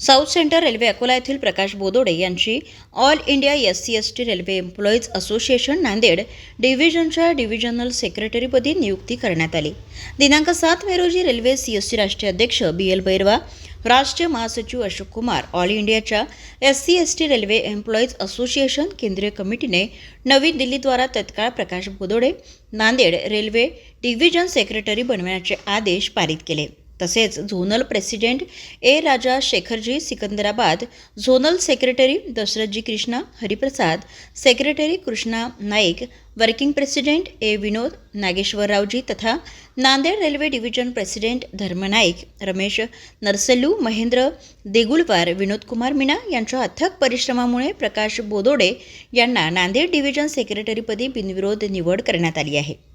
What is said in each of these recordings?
South centre railway Akola येथील प्रकाश बोदोडे यांची all India S C S T railway employees association Nanded डिव्हिजनच्या divisional सेक्रेटरीपदी नियुक्ती करण्यात आली. दिनांक सात मे रोजी रेल्वे सी एस टी राष्ट्रीय अध्यक्ष बी एल बैरवा राष्ट्रीय महासचिव अशोक कुमार ऑल इंडियाच्या S C S T railway employees association केंद्रीय कमिटीने नवी दिल्लीद्वारा तत्काळ Prakash Bodode Nanded railway division secretary बनवण्याचे आदेश पारित केले. तसेच zonal president A Raja Shekharji Secunderabad zonal secretary दशरथजी Krishna Hariprasad secretary Krishna Naik working president A Vinod नागेश्वररावजी तथा नांदेड रेल्वे डिव्हिजन प्रेसिडेंट धर्म नाईक रमेश नरसल्लू महेंद्र देगुलवार विनोदकुमार मीना यांच्या अथक परिश्रमामुळे प्रकाश बोदोडे यांना नांदेड डिव्हिजन सेक्रेटरीपदी बिनविरोध निवड करण्यात आली आहे.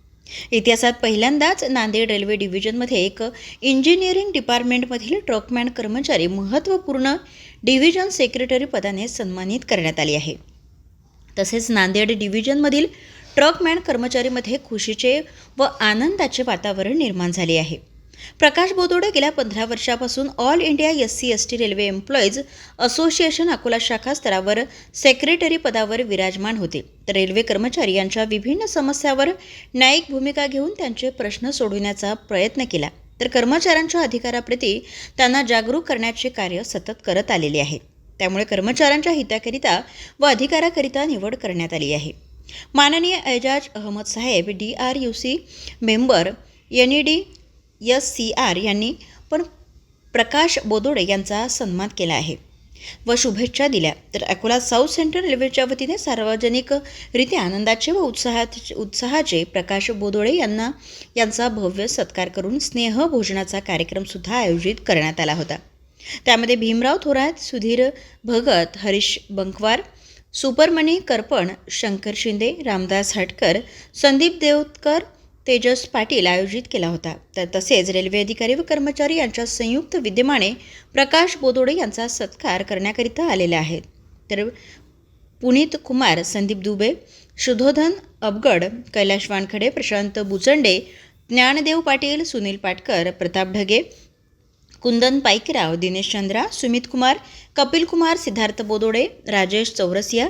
इतिहासात पहिल्यांदाच नांदेड रेल्वे डिव्हिजनमध्ये एक इंजिनिअरिंग डिपार्टमेंटमधील ट्रकमॅन कर्मचारी महत्त्वपूर्ण डिव्हिजन सेक्रेटरी पदाने सन्मानित करण्यात आली आहे. तसेच नांदेड डिव्हिजनमधील ट्रकमॅन कर्मचारीमध्ये खुशीचे व आनंदाचे वातावरण निर्माण झाले आहे. प्रकाश बोदोडे गेल्या पंधरा वर्षापासून all India S C S T railway employees association Akola शाखा स्तरावर सेक्रेटरी पदावर विराजमान होते. तर रेल्वे कर्मचारी यांच्या विभिन्न समस्यावर न्यायिक भूमिका घेऊन त्यांचे प्रश्न सोडविण्याचा प्रयत्न केला. तर कर्मचाऱ्यांच्या अधिकाराप्रती त्यांना जागरूक करण्याचे कार्य सतत करत आलेले आहे. त्यामुळे कर्मचाऱ्यांच्या हिताकरिता व अधिकाराकरिता निवड करण्यात आली आहे. माननीय एजाज अहमद साहेब D R U C member N E D S C R यांनी पण प्रकाश बोदोडे यांचा सन्मान केला आहे. व शुभेच्छा दिल्या. तर अकोला साऊथ सेंट्रल रेल्वेच्या वतीने सार्वजनिकरित्या आनंदाचे व उत्साहाचे उत्साहाचे प्रकाश बोदोडे यांना यांचा भव्य सत्कार करून स्नेह भोजनाचा कार्यक्रमसुद्धा आयोजित करण्यात आला होता. त्यामध्ये भीमराव थोरात सुधीर भगत हरीश बंकवार सुपरमणी करपण शंकर शिंदे रामदास हटकर संदीप देवतकर तेजस पाटील आयोजित केला होता. तर तसेच रेल्वे अधिकारी व कर्मचारी यांच्या संयुक्त विद्यमाने प्रकाश बोदोडे यांचा सत्कार करण्याकरिता आलेले आहेत. तर पुनीत कुमार संदीप दुबे शुद्धोधन अबगड कैलाश वानखडे प्रशांत बुचंडे ज्ञानदेव पाटील सुनील पाटकर प्रताप ढगे कुंदन पाईकराव दिनेश चंद्रा सुमित कुमार कपिल कुमार सिद्धार्थ बोदोडे राजेश चौरसिया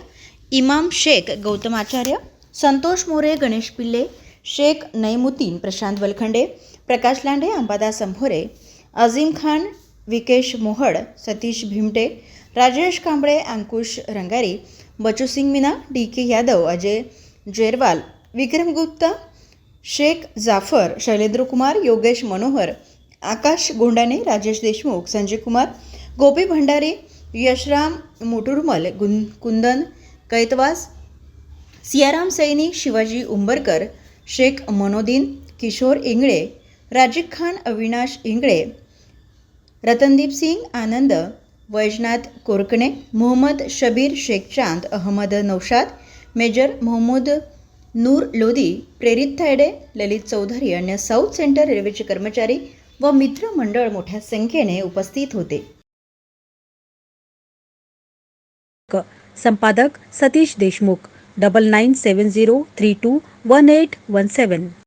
इमाम शेख गौतम आचार्य Santosh More Ganesh Pille Shaikh Naimuddin Prashant Walkhande Prakash Lande Ambadas Sambhore Azeem Khan Vikesh Mohad Satish Bhimte Rajesh Kamble Ankush Rangari Bachu Singh Meena D K Yadav Ajay Jerwal Vikram Gupta Sheikh Jafar Shailendra Kumar Yogesh Manohar Akash Gondane Rajesh Deshmukh Sanjay Kumar Gopi Bhandare Yashram Muturmal Gun Kundan Kaitwas Siyaram Saini Shivaji Umbarkar Shaikh Manodin Kishor Ingle Rajiv Khan Avinash Ingle Ratandeep Singh Anand Vaijnath Korkane Mohammad Shabbir Shaikh Chand Ahmad Naushad major Mohammad Noor Lodhi Prerit Thayde Lalit Chaudhari अन्य south centre रेल्वेचे कर्मचारी व मित्रमंडळ मोठ्या संख्येने उपस्थित होते. क- संपादक सतीश देशमुख. 9970321817.